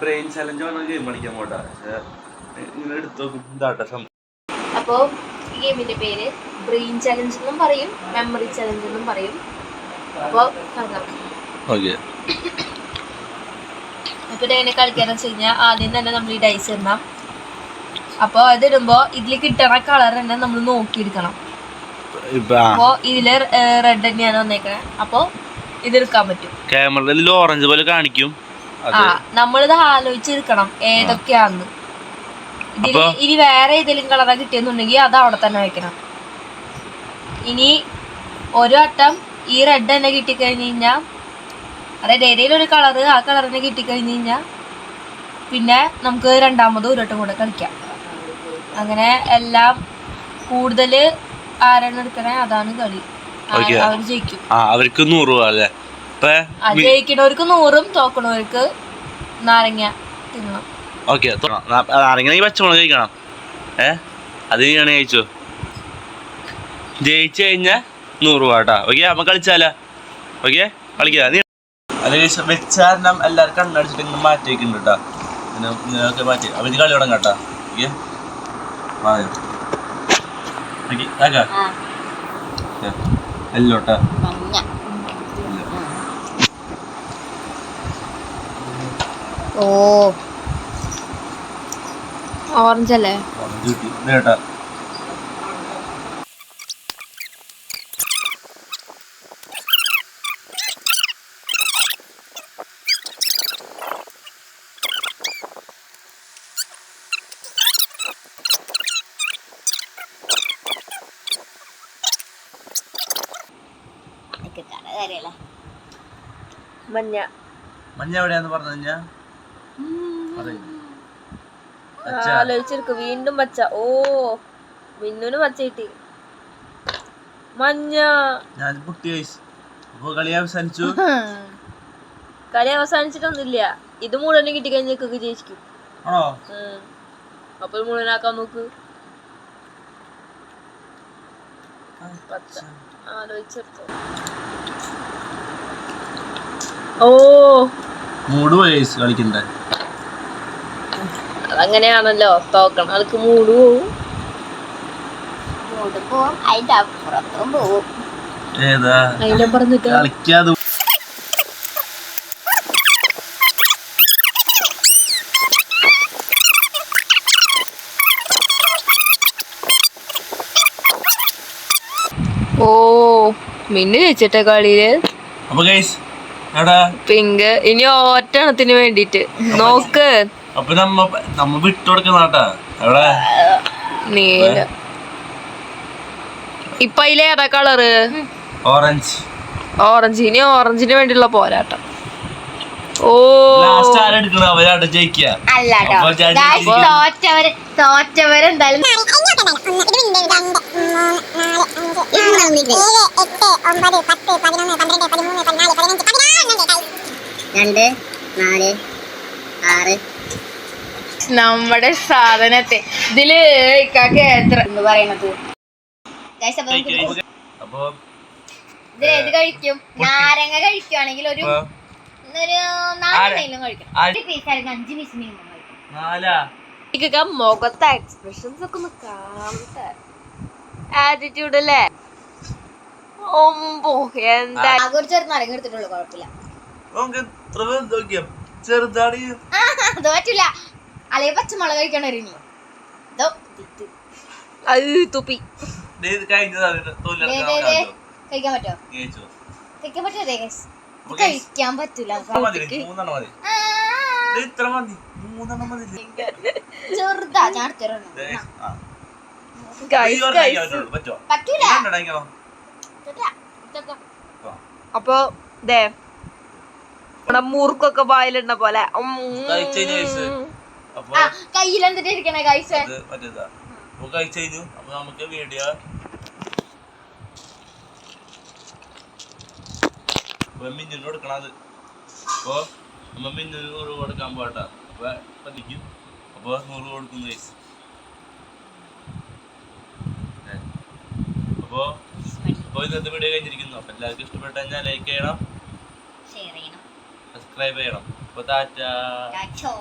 Brain challenge പറഞ്ഞ game കളിക്കാൻ പോട്ടാ ഇങ്ങനെ എടുത്തു ഇതാട്ടെ സംഭവം. അപ്പോൾ ഈ ഗെയിമിന്റെ പേര് ബ്രെയിൻ ചലഞ്ച് എന്നും പറയും മെമ്മറി ചലഞ്ച് എന്നും പറയും. അപ്പോൾ ഓക്കെ. അപ്പോൾ ഇതെങ്ങനെ കളിക്കാന്ന് വെച്ച് കഴിഞ്ഞാൽ ആദ്യം തന്നെ നമ്മൾ ഈ ഡൈസ് ഇടണം. അപ്പോൾ അതിടുമ്പോൾ ഇതിൽ കിട്ടണ കളർ തന്നെ നമ്മൾ നോക്കിയെടുക്കണം. ഇപ്പൊ അപ്പോൾ ഇതിൽ റെഡ് തന്നെയാണ് വന്നേക്കണേ. അപ്പോൾ ഇതെടുക്കാൻ പറ്റും. ക്യാമറയിൽ ഓറഞ്ച് പോലെ കാണിക്കും. ആ നമ്മളിത് ആലോചിച്ചിരിക്കണം ഏതൊക്കെയാന്ന്. ഇതിൽ ഇനി വേറെ ഏതെങ്കിലും കളറ കിട്ടിയെന്നുണ്ടെങ്കിൽ അത് അവിടെ തന്നെ വെക്കണം. ഇനി ഒരു വട്ടം ഈ റെഡ് തന്നെ കിട്ടിക്കഴിഞ്ഞ് കഴിഞ്ഞാൽ അതായത് ഏതെങ്കിലും ഒരു കളറ് ആ കളർ തന്നെ കിട്ടിക്കഴിഞ്ഞ് കഴിഞ്ഞാൽ പിന്നെ നമുക്ക് രണ്ടാമത് ഒരു വട്ടം കൂടെ കളിക്കാം. അങ്ങനെ എല്ലാം കൂടുതൽ ആരാണ് എടുക്കണേ? അതാണ് കളി. അവർ ജയിക്കും. അവർക്ക് നൂറ് രൂപ അല്ലേ? ജയിക്കണവർക്ക് നൂറും തോക്കണവർക്ക് നാരങ്ങ തിന്നണം. ഓക്കെ ആരെങ്കിലും പച്ചമുളക് കഴിക്കണം. ഏ? അത് ഞാൻ കഴിച്ചു? ജയിച്ചു കഴിഞ്ഞാൽ നൂറ് രൂപ കേട്ടോ ഓക്കെ അപ്പൊ കളിച്ചാലോ? ഓക്കെ കളിക്കാം. നീ അത് വെച്ചാരണം. എല്ലാവർക്കും കണ്ണടിച്ചിട്ട് ഇങ്ങനെ മാറ്റി വെക്കുന്നുണ്ട് കേട്ടോ ഇങ്ങനെ ഇങ്ങനെയൊക്കെ മാറ്റി. അപ്പൊ ഇത് കളി തുടങ്ങാം കേട്ടോ ഓക്കെ? ഓക്കെ ആക്കാം എല്ലോട്ടാ ഓ. ഓറഞ്ച് അല്ലേ മഞ്ഞ. മഞ്ഞ എവിടെയാന്ന് പറഞ്ഞു പറയൂ ആലോചിച്ചെടുക്ക് വീണ്ടും പച്ച ഓ മിന്നുന് പച്ച കിട്ടി. മഞ്ഞ. ഞാൻ അപ്പൊ കളി അവസാനിച്ചു. കളി അവസാനിച്ചിട്ടൊന്നുമില്ല. ഇത് മുഴുവനും കിട്ടിക്കഴിഞ്ഞാൽ നിങ്ങക്ക് ജയിച്ചിക്കും ആണോ? അപ്പോൾ മുഴുവനാക്കാൻ നോക്ക്. ആലോചിച്ചെടുത്തോ ഓ മൂട് വയസ്സ് കളിക്കണ്ടേ? അതങ്ങനെയാണല്ലോ തോക്കണം അതൊക്കെ മൂട് പോവും. ഏതാ അതിന്റെ പറഞ്ഞിട്ട് കളിക്കാതെ ഓ മിന്നു ജയിച്ചിട്ട കളിയിൽ. പിങ്ക് ഇനി ഒറ്റണത്തിന് വേണ്ടിട്ട് നോക്ക്. അപ്പൊ നമ്മ നമ്മ വിട്ടുകൊടുക്കുന്ന കേട്ടാ എവിടെ? നീല. ഇപ്പൊ ഏതാ കളറ് ഓറഞ്ച് ഓറഞ്ച് ഇനി ഓറഞ്ചിന് വേണ്ടിയുള്ള പോരാട്ടം. ഓ. ലാസ്റ്റ് ആരെടുക്കണ അവരാട്ട് ജയിക്കുക അപ്പൊ ഞാൻ ജയിച്ചിരിക്കും. തോറ്റവര് തോറ്റവരെന്തായാലും രണ്ട് നാല് ആറ് നമ്മുടെ സാധനത്തെ. ഇതിൽ ഇക്കാക്ക് എത്ര? എന്ന് പറയണത്. ഇതിൽ ഏത് കഴിക്കും? നാരങ്ങ കഴിക്കുവാണെങ്കിൽ ഒരു ഒരു കഴിക്കണം. ആര്? ഒരു പീസ് ആണെങ്കിൽ അഞ്ച് പീസ് മിനിമം കഴിക്കണം. നാലാ? ഇക്കൊക്കെ മുഖത്തെ എക്സ്പ്രഷൻസ് ഒക്കെ ഒന്ന് ആറ്റിറ്റ്യൂഡ് അല്ലേ? ഒമ്പോ എന്താ ഒരു ചെറു നാരങ്ങ എടുത്തിട്ടുള്ളൂ കുഴപ്പമില്ല. ചെറുതാടി. അത് അല്ലെങ്കിൽ പച്ചമുളക് കഴിക്കണ തുപ്പി. കഴിക്കാൻ പറ്റോ? കഴിക്കാൻ പറ്റോ. കഴിക്കാൻ പറ്റൂല. മതി മൂന്നെണ്ണം മതി. ദേ ഇത്ര മതി. മൂന്നെണ്ണം മതി. ചെറുതാ. ഞാൻ പറ്റൂല? പറ്റൂല. അപ്പൊ ദേ. മൂർക്കൊക്കെ വായിലിടുന്ന പോലെ. അപ്പൊ കഴിച്ചു നമുക്ക് വീഡിയോ അപ്പൊ മിന്നിന് കൊടുക്കണത് അപ്പോൾ നമ്മ മിന്നിന് നൂറ് കൊടുക്കാൻ പോട്ടാ അപ്പോൾ പതിക്കും. അപ്പോൾ നൂറ് കൊടുക്കുന്നു. അപ്പോൾ അപ്പോൾ അപ്പൊ ഇന്നത്തെ വീഡിയോ കഴിഞ്ഞിരിക്കുന്നു. അപ്പൊ എല്ലാവർക്കും ഇഷ്ടപ്പെട്ട കഴിഞ്ഞാൽ ലൈക്ക് ചെയ്യണം. ഷെയർ ചെയ്യണം. സബ്സ്ക്രൈബ് ചെയ്യണം അപ്പൊ താറ്റ ചാച്ചോ